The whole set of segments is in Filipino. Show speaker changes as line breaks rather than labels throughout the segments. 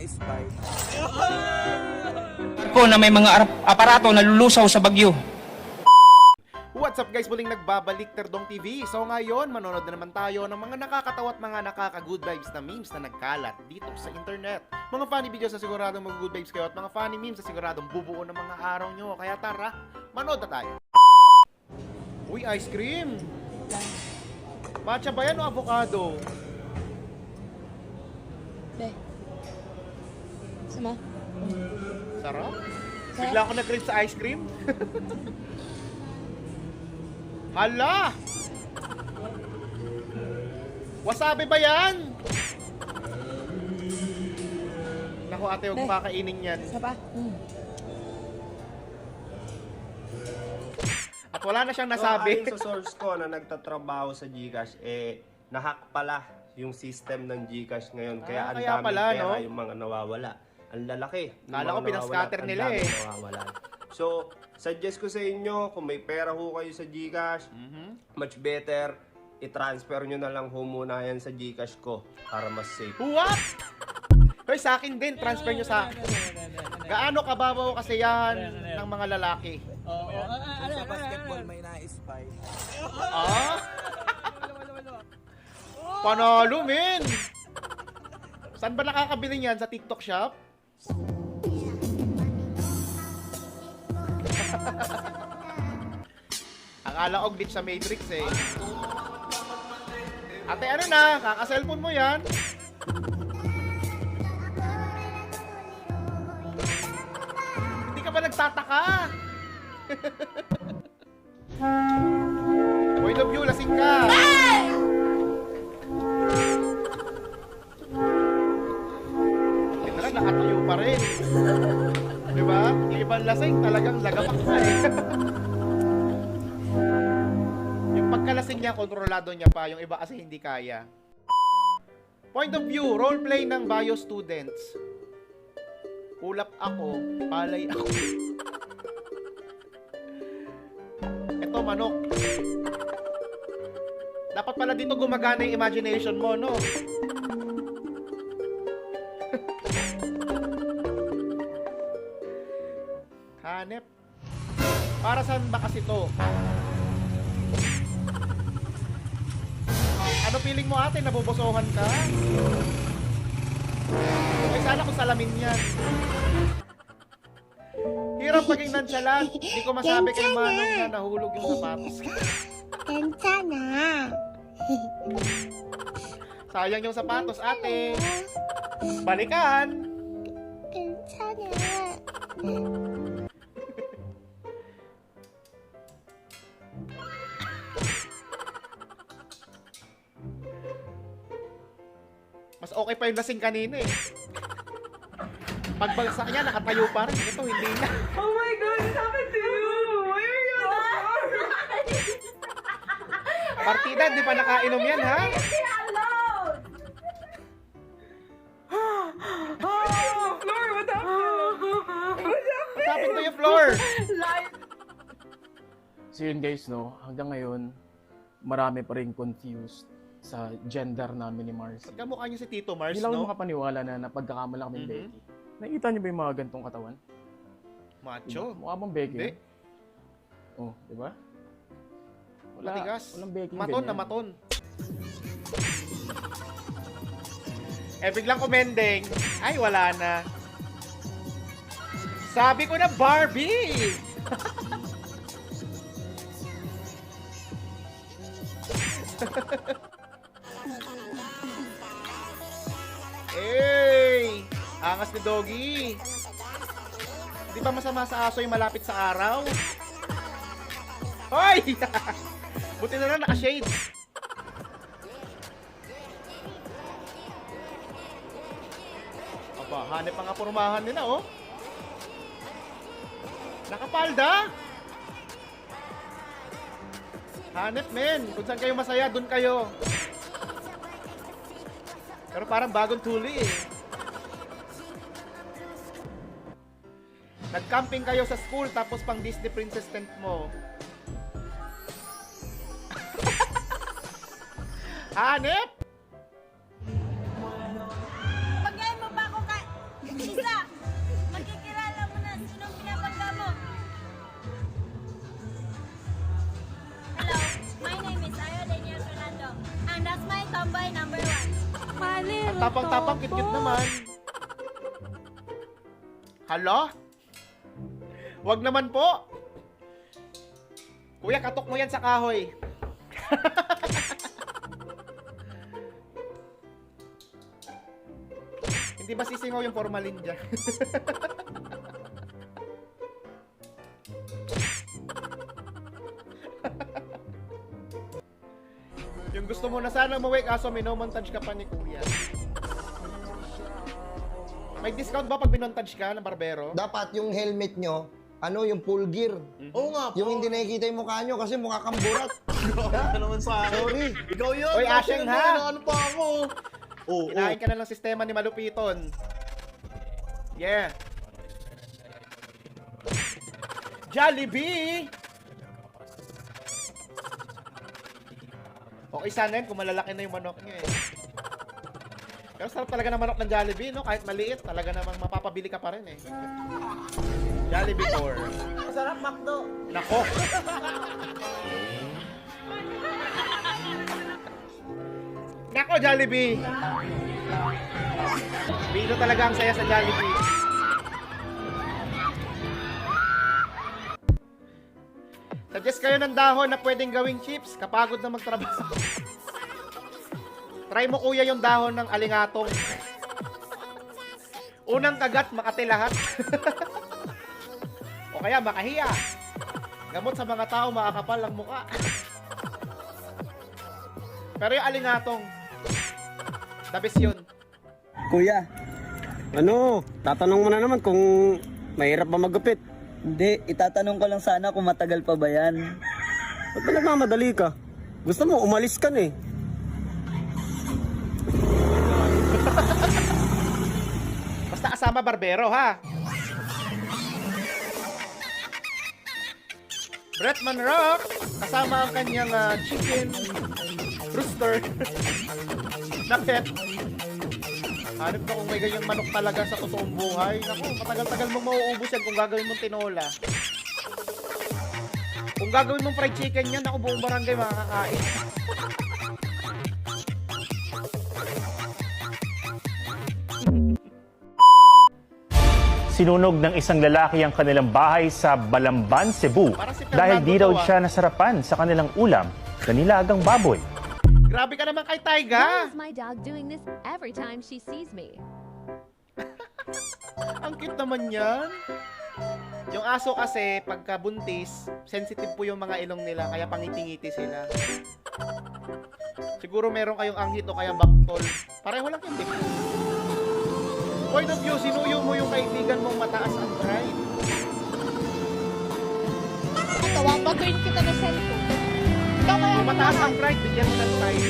na-spy.
ko na may mga aparato na lulusaw sa bagyo.
What's up guys? Muling nagbabalik Terdong TV. So ngayon, manonood na naman tayo ng mga nakakatawa at mga nakaka-good vibes na memes na nagkalat dito sa internet. Mga funny videos na siguradong mag-good vibes kayo at mga funny memes na siguradong bubuo ng mga araw nyo. Kaya tara, manood na tayo. Uy, ice cream! Matcha ba yan o avocado?
Be. Sama?
Sarap. Bigla ako nag-crave sa ice cream. Hala! Wasabi ba yan? Naku ate, huwag
Be.
kakainin yan.
Isa pa? Mm.
At wala na siyang
So,
nasabi.
ayon sa source ko na nagtatrabaho sa GCash, eh, nahack pala yung system ng GCash ngayon. Kaya
Ah,
ang
kaya
daming
pala,
pera
no?
yung mga nawawala. Ang lalaki. ng
Kala
mga
ko pinascatter
nawawala at ang
nila eh.
nawawala. So, suggest ko sa inyo, kung may pera ho kayo sa GCash,
Mhm.
much better, i-transfer nyo na lang ho muna yan sa GCash ko para mas safe.
What? Hoy, sa akin din, transfer nyo sa... Gaano kababaw kasi yan ng mga lalaki?
Kung sa basketball may na-spy.
Ah? Panalo, men! Saan ba nakakabili niyan? Sa TikTok shop? Akala ko glitch sa Matrix eh. Ate, ano na? Kaka-cellphone mo yan? Hindi ka ba nagtataka? Boy, love you, lasing ka! Rin. Di ba? Yung ibang lasing, talagang lagapak ka eh. yung pagkalasing niya, kontrolado niya pa. Yung iba kasi hindi kaya. Point of view, role play ng bio students. Ulap ako, palay ako. Ito, manok. Dapat pala dito gumagana yung imagination mo, no? hinahanep. Para saan ba kasi to? Ano feeling mo ate? Nabobosohan ka? Ay sana ko salamin yan. Hirap maging nonchalant. Hindi ko masabi kay Manong na nahulog yung sapatos.
Kenta na.
Sayang yung sapatos, ate. Balikan.
Kenta na.
Mas okay pa yung lasing kanina eh. Pagbagsak niya, nakatayo pa rin. Ito, hindi na.
Oh my god, it happened to you! Why are you on the floor?
Partida, di pa nakainom yan, ha?
Oh, floor, what happened? What
What happened to your floor?
Light.
So yun guys, no, hanggang ngayon, marami pa rin confused sa gender namin ni Mars.
Kamukha niyo si Tito Mars,
Hindi lang ako
no?
makapaniwala na napagkakamala kami
Mhm.
Becky. Nakita niyo ba yung mga gantong katawan?
Macho.
Mukha bang Becky?
Hindi.
Oh, di ba? Wala,
Matigas.
Walang Becky
Maton na
ganyan.
maton. Eh, biglang kumending. Ay, wala na. Sabi ko na Barbie! Angas ni Doggy. Di ba masama sa aso yung malapit sa araw? Hoy! Buti na lang naka-shades. Aba, hanip ang apurmahan nila, oh. Nakapalda! Hanip, men. Kung saan kayo masaya, dun kayo. Pero parang bagong tuli, eh. Nag-camping kayo sa school tapos pang Disney Princess tent mo. Hanep!
Pagkain mo ba ako ka... Isa! Magkikilala mo na sinong pinapagka mo. Hello, my name is Ayo Daniel Fernando. And that's my tomboy number one. Mali,
Tapang-tapang, kit-kit naman. Hala? Wag naman po. Kuya, katok mo yan sa kahoy. Hindi ba sisingaw yung formalin dyan? yung gusto mo na sana umuwi kaso minomontage ka pa ni Kuya. May discount ba pag minontage ka ng barbero?
dapat yung helmet nyo, ano, yung full gear.
Oo nga po.
Yung hindi nakikita yung mukha nyo kasi mukha kang burat.
Ano naman sa akin?
Sorry.
Ikaw yun.
Oy,
Ikaw
Asheng,
yun,
ha?
Ano pa ako? Oo.
Kinain ka na ng sistema ni Malupiton. Yeah. Jollibee! Okay sana yun kung malalaki na yung manok nyo eh. Pero sarap talaga ng manok ng Jollibee, no? Kahit maliit, talaga namang mapapabili ka pa rin eh. Jollibee 4.
Sarap, Macdo.
Nako! Nako, Jollibee! Bilo talaga ang saya sa Jollibee. Suggest kayo ng dahon na pwedeng gawing chips. Kapagod na magtrabaho. Try mo kuya yung dahon ng alingatong. Unang kagat, makati lahat. o kaya makahiya. Gamot sa mga tao, makakapal ang muka. Pero yung alingatong, the best yun.
Kuya, ano, tatanong mo na naman kung mahirap ba magupit.
Hindi, itatanong ko lang sana kung matagal pa ba yan.
Ba't ba nagmamadali ka? Gusto mo, umalis ka na eh.
Basta kasama barbero, ha? Bretman Rock, kasama ang kanyang ah, chicken rooster na pet. Hanip ka kung may ganyang manok talaga sa totoong buhay. Naku, matagal-tagal mong mauubos yan kung gagawin mong tinola. Kung gagawin mong fried chicken yan, ako buong barangay makakain.
Sinunog ng isang lalaki ang kanilang bahay sa Balamban, Cebu dahil di
ah.
siya nasarapan sa kanilang ulam, kanilagang baboy.
Grabe ka naman kay
Why
Taiga.
is my dog doing this every time she sees me?
Ang cute naman yan. Yung aso kasi, pagka buntis, sensitive po yung mga ilong nila, kaya pangiti-ngiti sila. Siguro meron kayong anghit o kaya baktol. Pareho lang yun, di ba? Point of view, sinuyo mo yung kaibigan mong mataas ang pride.
Ito, wabagoyin kita na cellphone. Ikaw kaya
Kung mataas ang pride, bigyan mo ng pride.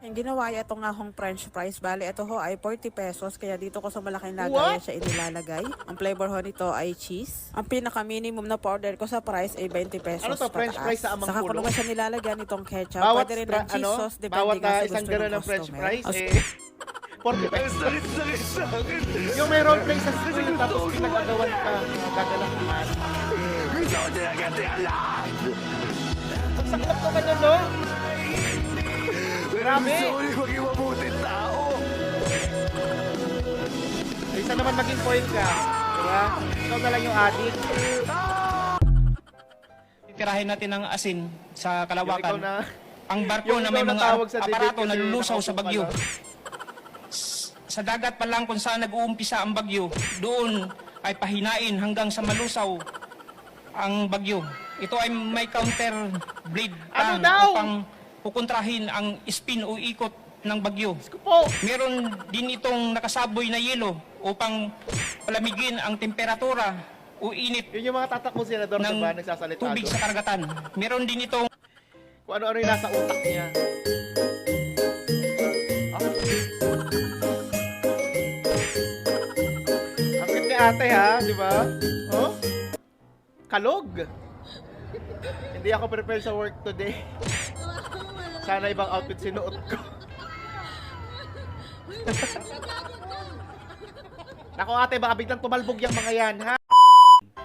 Yung ginawa niya itong ahong french fries, bali ito ho ay 40 pesos, kaya dito ko sa malaking lagayan siya inilalagay. Ang flavor ho nito ay cheese. Ang pinaka-minimum na powder ko sa price ay 20 pesos
Ano to, french
pataas.
fries sa amang
Saka ko
pulo?
naman siya nilalagyan itong ketchup.
Bawat,
Pwede rin
stra-
ng cheese
ano,
sauce, depende
bawat
nga
ah,
sa
isang
gusto
gano'n
ng
ng french
customer.
fries, eh, 40 pesos. yung may role play sa screen, tapos pinag-agawan ka, gagalahan. Ang saklap ko ganun, no? Grabe!
maging mabuting tao.
Ay, isa naman maging foil ka. Diba? Ikaw na lang yung addict.
Titirahin natin ng asin sa
Yung ikaw
kalawakan.
na...
Ang barko
Yung
na
ikaw
may
na
mga
tawag sa
aparato na lulusaw sa bagyo.
lang.
Sa dagat pa lang kung saan nag-uumpisa ang bagyo, doon ay pahinain hanggang sa malusaw ang bagyo. Ito ay may counter blade
Ano
pan
daw?
upang pukontrahin ang spin o ikot ng bagyo.
Po!
Meron din itong nakasaboy na yelo upang palamigin ang temperatura o init
Yun yung mga tatak mo, senador,
ng
diba? Nagsasalita
tubig
doon.
sa karagatan. Meron din itong
Kung ano-ano yung nasa utak niya. Ate ha, di ba? Oh? Kalog! Hindi ako prepared sa work today. Sana ibang outfit sinuot ko. Nako ate, baka biglang tumalbog yung mga yan, ha?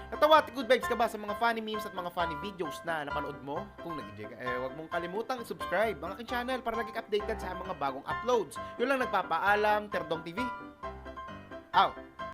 Natawa at good vibes ka ba sa mga funny memes at mga funny videos na napanood mo? Kung nag-enjoy ka, eh, huwag mong kalimutang subscribe ang aking channel para lagi updated sa mga bagong uploads. Yun lang nagpapaalam, Terdong TV. Out!